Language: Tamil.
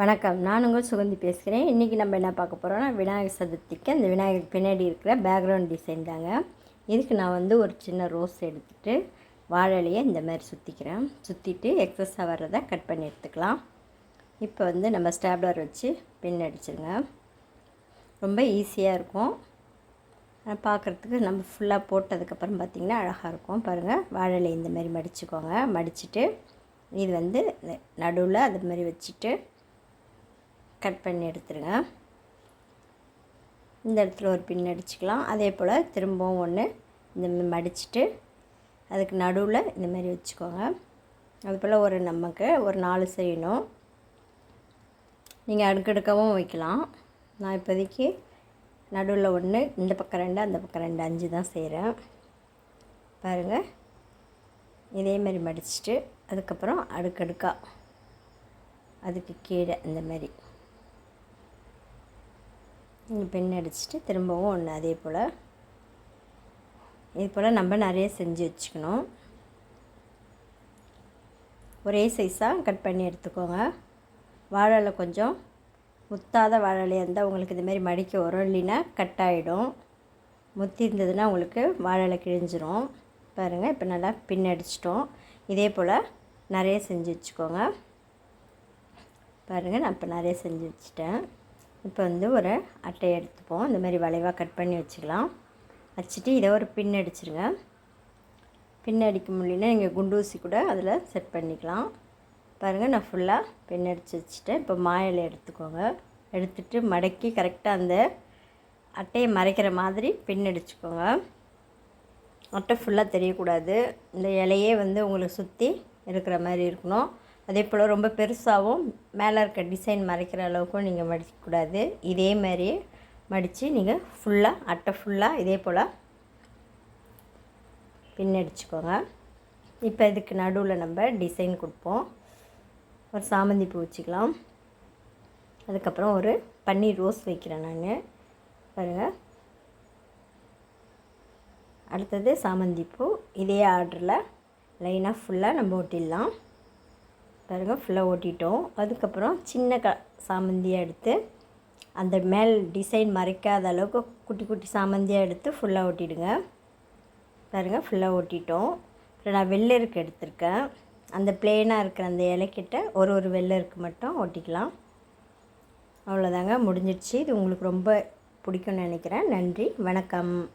வணக்கம். நான் உங்கள் சுகந்தி பேசுகிறேன். இன்றைக்கி நம்ம என்ன பார்க்க போகிறோம்னா விநாயகர் சதுர்த்திக்கு அந்த விநாயகர் பின்னாடி இருக்கிற பேக்ரவுண்ட் டிசைன் தாங்க. இதுக்கு நான் வந்து ஒரு சின்ன ரோஸ் எடுத்துகிட்டு வாழலையை இந்த மாதிரி சுற்றிக்கிறேன் சுற்றிட்டு எக்ஸஸாக வர்றதை கட் பண்ணி எடுத்துக்கலாம். இப்போ வந்து நம்ம ஸ்டாப்லர் வச்சு பின் அடிச்சிருங்க. ரொம்ப ஈஸியாக இருக்கும். பார்க்குறதுக்கு நம்ம ஃபுல்லாக போட்டதுக்கப்புறம் பார்த்திங்கன்னா அழகாக இருக்கும். பாருங்கள் வாழலை இந்த மாதிரி மடிச்சுக்கோங்க. மடிச்சுட்டு இது வந்து நடுவில் அது மாதிரி வச்சுட்டு கட் பண்ணி எடுத்துருங்க. இந்த இடத்துல ஒரு பின் அடிச்சுக்கலாம். அதே போல் திரும்பவும் ஒன்று இந்த மாதிரி மடிச்சுட்டு அதுக்கு நடுவில் இந்த மாதிரி வச்சுக்கோங்க. அது போல் ஒரு நமக்கு ஒரு நாலு செய்யணும். நீங்கள் அடுக்கடுக்கவும் வைக்கலாம். நான் இப்போதைக்கு நடுவில் ஒன்று இந்த பக்கம் ரெண்டு அந்த பக்கம் ரெண்டு அஞ்சு தான் செய்கிறேன் பாருங்கள் இதே மாதிரி மடிச்சுட்டு அதுக்கப்புறம் அடுக்கடுக்காக அதுக்கு கீழே இந்த மாதிரி. பின் அடிச்சுட்டு திரும்பவும் ஒன்று அதே போல். இது போல் நம்ம நிறைய செஞ்சு வச்சுக்கணும். ஒரே சைஸாக கட் பண்ணி எடுத்துக்கோங்க. வாழலை கொஞ்சம் முத்தாத வாழலையாக இருந்தால் உங்களுக்கு இதுமாரி மடிக்க வரும். இல்லைன்னா கட் ஆகிடும் முத்தி இருந்ததுன்னா உங்களுக்கு வாழலை கிழிஞ்சிரும். பாருங்கள் இப்போ நல்லா பின் அடிச்சிட்டோம். இதே போல் நிறைய செஞ்சு வச்சுக்கோங்க. பாருங்கள் நான் இப்போ நிறைய செஞ்சு வச்சுட்டேன். இப்போ வந்து ஒரு அட்டையை எடுத்துப்போம். இந்த மாதிரி வளைவாக கட் பண்ணி வச்சுக்கலாம். வச்சுட்டு இதை ஒரு பின் அடிச்சிருங்க. பின் அடிக்க முடியலன்னா நீங்கள் குண்டூசி கூட அதில் செட் பண்ணிக்கலாம். பாருங்கள் நான் ஃபுல்லாக பின் அடித்து வச்சுட்டேன். இப்போ மாயில் எடுத்துக்கோங்க. எடுத்துகிட்டு மடக்கி கரெக்டாக அந்த அட்டையை மறைக்கிற மாதிரி பின் அடிச்சுக்கோங்க. அட்டை ஃபுல்லாக தெரியக்கூடாது. இந்த இலையே வந்து உங்களுக்கு சுற்றி இருக்கிற மாதிரி இருக்கணும். அதே போல் ரொம்ப பெருசாகவும் மேலே இருக்க டிசைன் மறைக்கிற அளவுக்கும் நீங்கள் மடிக்கக்கூடாது இதே மாதிரியே மடித்து நீங்கள் ஃபுல்லாக அட்டை ஃபுல்லாக இதே போல் பின்னடிச்சுக்கோங்க இப்போ இதுக்கு நடுவில் நம்ம டிசைன் கொடுப்போம். ஒரு சாமந்தி பூ வச்சுக்கலாம். அதுக்கப்புறம் ஒரு பன்னீர் ரோஸ் வைக்கிறேன் நான். பாருங்கள் அடுத்தது சாமந்தி பூ. இதே ஆர்டரில் லைனாக ஃபுல்லாக நம்ம ஒட்டிடலாம். பாருங்கள் ஃபுல்லாக ஓட்டிட்டோம். அதுக்கப்புறம் சின்ன க சாமந்தியாக எடுத்து அந்த மேல் டிசைன் மறைக்காத அளவுக்கு குட்டி குட்டி சாமந்தியாக எடுத்து ஃபுல்லாக ஓட்டிடுங்க. பாருங்கள் ஃபுல்லாக ஓட்டிட்டோம். அப்புறம் நான் வெள்ளருக்கு எடுத்திருக்கேன். அந்த பிளெயினாக இருக்கிற அந்த இலைக்கிட்ட ஒரு ஒரு வெள்ளருக்கு மட்டும் ஓட்டிக்கலாம். அவ்வளோதாங்க முடிஞ்சிடுச்சு. இது உங்களுக்கு ரொம்ப பிடிக்கும்னு நினைக்கிறேன். நன்றி வணக்கம்.